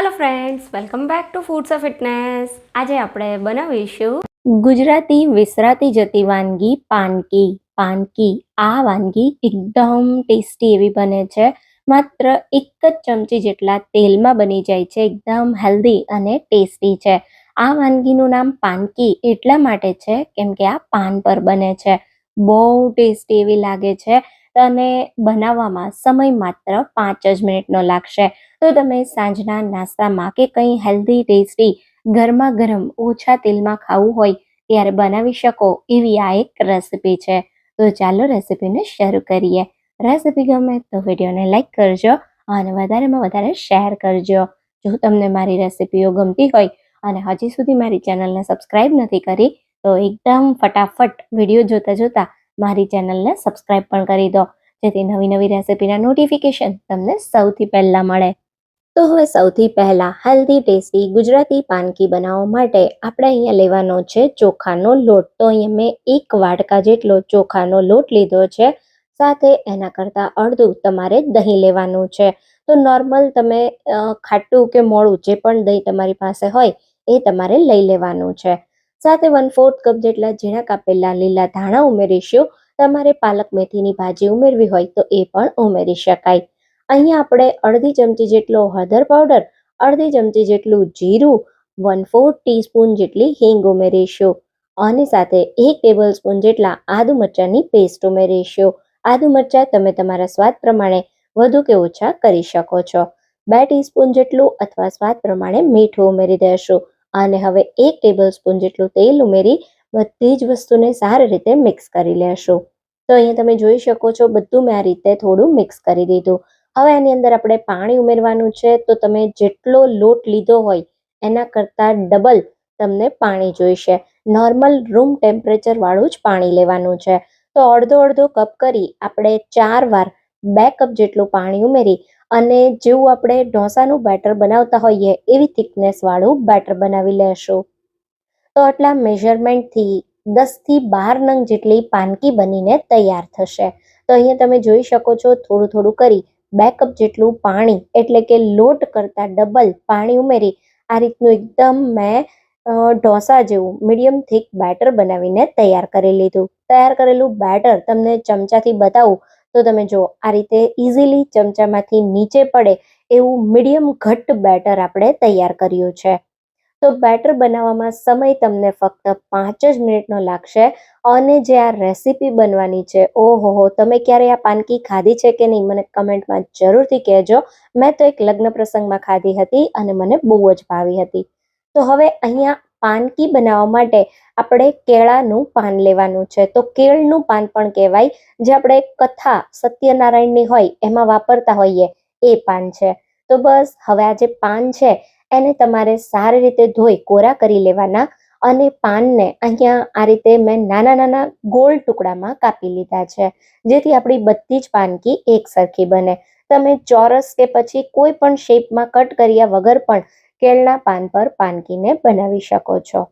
Hello friends welcome back to foods of fitness આજે આપણે બનાવીશું ગુજરાતી વિસરાતી જતી વાનગી પાનકી. પાનકી, આ વાનગી એકદમ ટેસ્ટી એવી બને છે. માત્ર એક જ ચમચી જેટલા તેલમાં બની જાય છે. એકદમ હેલ્ધી અને ટેસ્ટી છે. આ વાનગીનું નામ પાનકી એટલા માટે છે કેમ કે આ પાન પર બને છે. બહુ ટેસ્ટી એવી લાગે છે અને બનાવવામાં સમય માત્ર પાંચ જ મિનિટનો લાગશે. તો તમે સાંજના નાસ્તામાં કે કંઈ હેલ્ધી ટેસ્ટી ગરમા ગરમ ઓછા તેલમાં ખાવું હોય ત્યારે બનાવી શકો એવી આ એક રેસીપી છે. તો ચાલો રેસીપીને શરૂ કરીએ. રેસિપી ગમે તો વિડીયોને લાઈક કરજો અને વધારેમાં વધારે શેર કરજો. જો તમને મારી રેસીપીઓ ગમતી હોય અને હજી સુધી મારી ચેનલને સબસ્ક્રાઇબ નથી કરી, તો એકદમ ફટાફટ વીડિયો જોતા જોતા મારી ચેનલને સબસ્ક્રાઇબ પણ કરી દો. જેથી નવી નવી રેસિપીના નોટિફિકેશન તમને સૌથી પહેલાં મળે. તો હવે સૌથી પહેલાં હેલ્ધી ટેસ્ટી ગુજરાતી પાનકી બનાવવા માટે આપણે અહીંયા લેવાનો છે ચોખાનો લોટ. તો અહીંયા મેં એક વાટકા જેટલો ચોખાનો લોટ લીધો છે. સાથે એના કરતાં અડધું તમારે દહીં લેવાનું છે. તો નોર્મલ તમે ખાટું કે મોળું જે પણ દહીં તમારી પાસે હોય એ તમારે લઈ લેવાનું છે. સાથે વન ફોર્થ કપ જેટલા ઝીણા કાપેલા લીલા ધાણા ઉમેરીશું. તમારે પાલક મેથીની ભાજી ઉમેરવી હોય તો એ પણ ઉમેરી શકાય. અહીંયા આપણે અડધી ચમચી જેટલો હળદર પાવડર, અડધી ચમચી જેટલું જીરું વન ફોર ટીસ્પૂન જેટલી હિંગ ઉમેરીશું અને સાથે એક ટેબલ સ્પૂન જેટલા આદુ મરચાંની પેસ્ટ ઉમેરીશું. આદુ મરચાં તમે તમારા સ્વાદ પ્રમાણે વધુ કે ઓછા કરી શકો છો. બે ટીસ્પૂન જેટલું અથવા સ્વાદ પ્રમાણે મીઠું ઉમેરી દેશું અને હવે એક ટેબલ સ્પૂન જેટલું તેલ ઉમેરી બધી જ વસ્તુને સારી રીતે મિક્સ કરી લેશું. તો અહીંયા તમે જોઈ શકો છો, બધું મેં આ રીતે થોડું મિક્સ કરી દીધું. હવે એની અંદર આપણે પાણી ઉમેરવાનું છે, તો તમે જેટલો લોટ લીધો હોય, એના કરતાં ડબલ તમને પાણી જોઈશે. નોર્મલ રૂમ ટેમ્પરેચર વાળું જ પાણી લેવાનું છે. તો અડધો અડધો કપ કરી આપણે ચાર વાર બે કપ જેટલું પાણી ઉમેરી અને જેવું આપણે ઢોસાનું બેટર બનાવતા હોઈએ, એવી થિકનેસ વાળું બેટર બનાવી લેશું. તો આટલા મેઝરમેન્ટથી દસથી બાર નંગ જેટલી પાનકી બનીને તૈયાર થશે. તો અહીંયા તમે જોઈ શકો છો, થોડું થોડું કરી બે કપ જેટલું પાણી, એટલે કે લોટ કરતાં ડબલ પાણી ઉમેરી, આ રીતનું એકદમ મેં ઢોસા જેવું મીડિયમ થીક બેટર બનાવીને તૈયાર કરી લીધું. તૈયાર કરેલું બેટર તમને ચમચાથી બતાવું, તો તમે જો આ રીતે ઇઝીલી ચમચામાંથી નીચે પડે એવું મીડિયમ ઘટ્ટ બેટર આપણે તૈયાર કર્યું છે. તો બેટર બનાવવામાં સમય તમને ફક્ત પાંચ જ મિનિટનો લાગશે. અને જે આ રેસીપી બનવાની છે, ઓહો તમે ક્યારે આ પાનકી ખાધી છે કે નહીં, મને કમેન્ટમાં જરૂરથી કહેજો. મેં તો એક લગ્ન પ્રસંગમાં ખાધી હતી અને મને બહુ જ ભાવી હતી. તો હવે અહીંયા પાનકી બનાવવા માટે આપણે કેળાનું પાન લેવાનું છે. તો કેળનું પાન પણ કહેવાય. જે આપણે કથા, સત્યનારાયણની હોય, એમાં વાપરતા હોઈએ, એ પાન છે. તો બસ, હવે આ જે પાન છે, એને તમારે સારી રીતે ધોઈ, કોરા કરી લેવાના. અને પાનને અહીંયા આ રીતે મેં નાના નાના ગોળ ટુકડામાં કાપી લીધા છે. જેથી આપણી બધી જ પાનકી એક સરખી બને. તમે ચોરસ કે પછી કોઈ પણ શેપમાં કટ કર્યા વગર પણ કેળના પાન પર પાનકીને બનાવી શકો છો.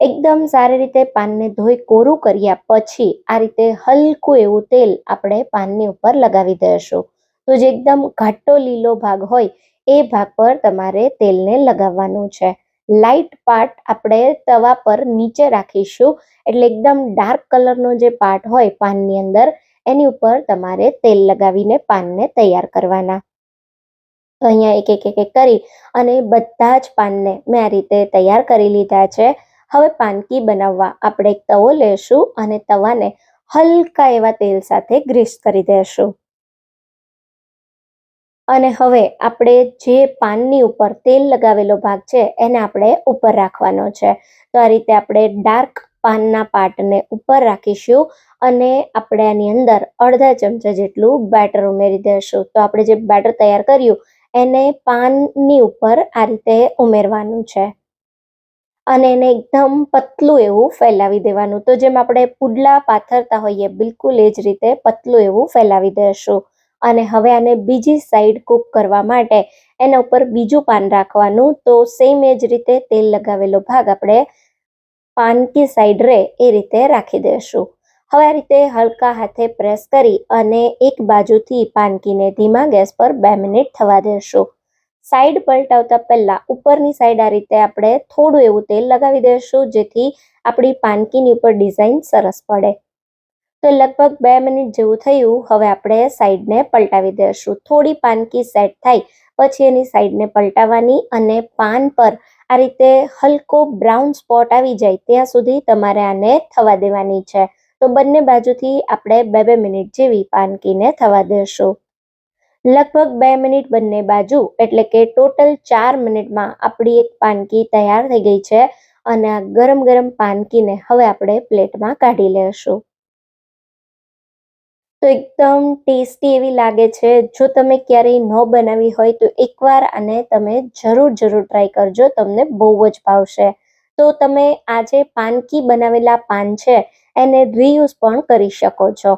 એકદમ સારી રીતે પાનને ધોઈ કોરું કર્યા પછી આ રીતે હલકું એવું તેલ આપણે પાનની ઉપર લગાવી દઈશું. તો જે એકદમ ઘાટો લીલો ભાગ હોય એ ભાગ પર તમારે તેલને લગાવવાનું છે. લાઇટ પાર્ટ આપણે તવા પર નીચે રાખીશું. એટલે એકદમ ડાર્ક કલરનો જે પાર્ટ હોય પાનની અંદર, એની ઉપર તમારે તેલ લગાવીને પાનને તૈયાર કરવાના. અહીંયા એક એક એક કરી અને બધા જ પાનને મેં આ રીતે તૈયાર કરી લીધા છે. હવે પાનકી બનાવવા આપણે એક તવો લેશું અને તવાને હલકા એવા તેલ સાથે ગ્રીસ કરી દેશું. અને હવે આપણે જે પાનની ઉપર તેલ લગાવેલો ભાગ છે, એને આપણે ઉપર રાખવાનો છે. તો આ રીતે આપણે ડાર્ક પાનના પાર્ટને ઉપર રાખીશું અને આપણે આની અંદર અડધા ચમચા જેટલું બેટર ઉમેરી દઈશું તો આપણે જે બેટર તૈયાર કર્યું, એને પાનની ઉપર આ રીતે ઉમેરવાનું છે. અને એને એકદમ પતલું એવું ફેલાવી દેવાનું. તો જેમ આપણે પુડલા પાથરતા હોઈએ, બિલકુલ એ જ રીતે પતલું એવું ફેલાવી દઈશું અને હવે આને બીજી સાઈડ કૂક કરવા માટે એના ઉપર બીજું પાન રાખવાનું. તો સેમ એ જ રીતે તેલ લગાવેલો ભાગ આપણે પાનકી સાઈડ રહે એ રીતે રાખી દઈશું હવે આ રીતે હલકા હાથે પ્રેસ કરી અને એક બાજુથી પાનકીને ધીમા ગેસ પર બે મિનિટ થવા દેશું. સાઈડ પલટાવતા પહેલા ઉપરની સાઈડ આ રીતે આપણે થોડું એવું તેલ લગાવી દઈશું જેથી આપણી પાનકીની ઉપર ડિઝાઇન સરસ પડે. તો લગભગ બે મિનિટ જેવું થયું. હવે આપણે સાઈડને પલટાવી દઈશું. થોડી પાનકી સેટ થાય, પછી એની સાઈડને પલટાવવાની અને પાન પર આ રીતે હલકો બ્રાઉન સ્પોટ આવી જાય, ત્યાં સુધી તમારે આને થવા દેવાની છે. તો બંને બાજુથી આપણે બે બે મિનિટ જેવી પાનકીને થવા દેશું. લગભગ બે મિનિટ બંને બાજુ, એટલે કે ટોટલ ચાર મિનિટમાં આપણી એક પાનકી તૈયાર થઈ ગઈ છે અને આ ગરમ ગરમ પાનકીને હવે આપણે પ્લેટમાં કાઢી લેશું. તો એકદમ ટેસ્ટી એવી લાગે છે. જો તમે ક્યારેય ન બનાવી હોય તો એકવાર આને તમે જરૂર જરૂર ટ્રાય કરજો. તમને બહુ જ ભાવશે. તો તમે આજે પાનકી બનાવેલા પાન છે, એને રીયુઝ પણ કરી શકો છો.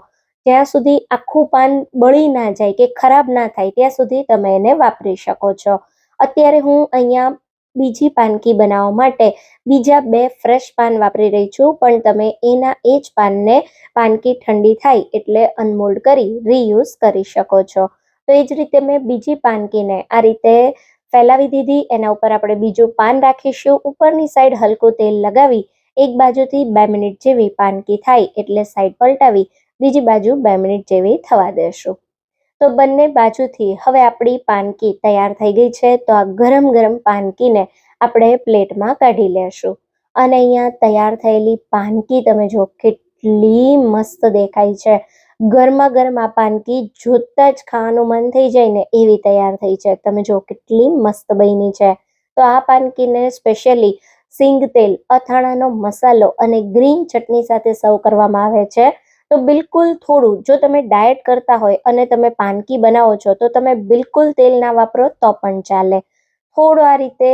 જ્યાં સુધી આખું પાન બળી ના જાય કે ખરાબ ના થાય, ત્યાં સુધી તમે એને વાપરી શકો છો. અત્યારે હું અહીંયા બીજી પાનકી બનાવવા માટે બીજા બે ફ્રેશ પાન વાપરી રહી છું, પણ તમે એના એ જ પાનને પાનકી ઠંડી થાય એટલે અનમોલ્ડ કરી રીયુઝ કરી શકો છો. તો એ જ રીતે મેં બીજી પાનકીને આ રીતે ફેલાવી દીધી. એના ઉપર આપણે બીજું પાન રાખીશું. ઉપરની સાઈડ હલકું તેલ લગાવી, એક બાજુથી બે મિનિટ જેવી પાનકી થાય એટલે સાઈડ પલટાવી, બીજી બાજુ બે મિનિટ જેવી થવા દેશું. તો બંને બાજુથી હવે આપણી પાનકી તૈયાર થઈ ગઈ છે. તો આ ગરમ ગરમ પાનકીને આપણે પ્લેટમાં કાઢી લેશું. અને અહીંયા તૈયાર થયેલી પાનકી તમે જો કેટલી મસ્ત દેખાય છે. ગરમા ગરમ આ પાનકી જોતા જ ખાવાનું મન થઈ જાય ને એવી તૈયાર થઈ છે. તમે જો કેટલી મસ્ત બની છે. તો આ પાનકીને સ્પેશિયલી સિંગ તેલ, અથાણાનો મસાલો અને ગ્રીન ચટણી સાથે સર્વ કરવામાં આવે છે. તો બિલકુલ થોડું, જો તમે ડાયટ કરતા હોય અને તમે પાનકી બનાવો છો, તો તમે બિલકુલ તેલ ના વાપરો તો પણ ચાલે. થોડું આ રીતે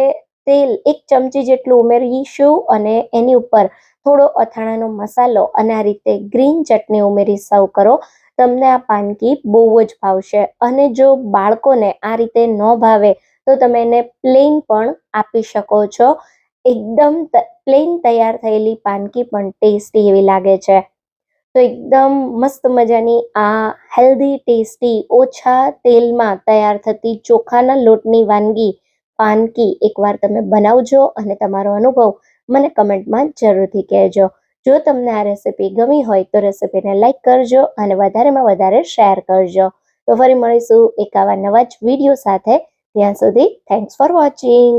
તેલ એક ચમચી જેટલું ઉમેરીશું અને એની ઉપર થોડો અથાણાનો મસાલો અને આ રીતે ગ્રીન ચટણી ઉમેરી સર્વ કરો, તમને આ પાનકી બહુ જ ભાવશે. અને જો બાળકોને આ રીતે ન ભાવે, તો તમે એને પ્લેન પણ આપી શકો છો. એકદમ પ્લેન તૈયાર થયેલી પાનકી પણ ટેસ્ટી એવી લાગે છે. તો એકદમ મસ્ત મજાની આ હેલ્ધી ટેસ્ટી ઓછા તેલમાં તૈયાર થતી ચોખાના લોટની વાનગી, પાનકી એકવાર તમે બનાવજો અને તમારો અનુભવ મને કમેન્ટમાં જરૂરથી કહેજો. જો તમને આ રેસિપી ગમી હોય તો રેસિપીને લાઇક કરજો અને વધારેમાં વધારે શેર કરજો. તો ફરી મળીશું એક આવા નવા જ વીડિયો સાથે. ત્યાં સુધી થેન્ક્સ ફોર વોચિંગ